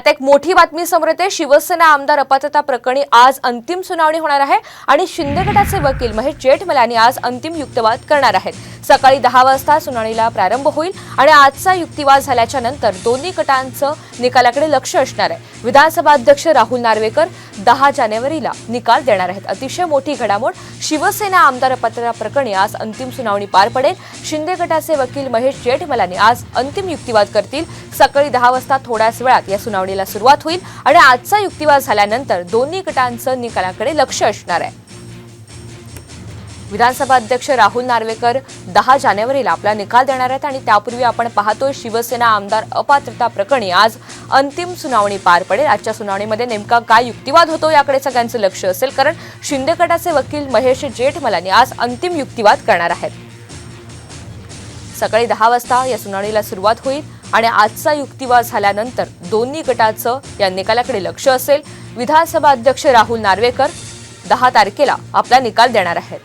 आता एक मोठी बातमी समोर येते. शिवसेना आमदार अपात्रता प्रकरणी आज अंतिम सुनावणी होणार आहे आणि शिंदे गटाचे वकील महेश जेठमलानी आज अंतिम युक्तिवाद करणार आहेत. सकाळी दहा वाजता सुनावणीला प्रारंभ होईल आणि आजचा युक्तिवाद झाल्याच्यानंतर दोन्ही गटांचं निकालाकडे लक्ष असणार आहे. विधानसभा अध्यक्ष राहुल नार्वेकर दहा जानेवारीला निकाल देणार आहेत. अतिशय मोठी घडामोड. शिवसेना आमदार प्रकरणी आज अंतिम सुनावणी पार पडेल. शिंदे गटाचे वकील महेश जेठमलानी आज अंतिम युक्तिवाद करतील. सकाळी दहा वाजता थोड्याच वेळात या सुनावणीला सुरुवात होईल आणि आजचा युक्तिवाद झाल्यानंतर दोन्ही गटांचं निकालाकडे लक्ष असणार आहे. विधानसभा अध्यक्ष राहुल नार्वेकर दहा जानेवारीला आपला निकाल देणार आहेत आणि त्यापूर्वी आपण पाहतोय शिवसेना आमदार अपात्रता प्रकरणी आज अंतिम सुनावणी पार पडेल. आजच्या सुनावणीमध्ये नेमका काय युक्तिवाद होतो याकडे सगळ्यांचं लक्ष असेल. कारण शिंदे गटाचे वकील महेश जेठमलानी आज अंतिम युक्तिवाद करणार आहेत. सकाळी दहा वाजता या सुनावणीला सुरुवात होईल आणि आजचा युक्तिवाद झाल्यानंतर दोन्ही गटाचं या निकालाकडे लक्ष असेल. विधानसभा अध्यक्ष राहुल नार्वेकर दहा तारखेला आपला निकाल देणार आहेत.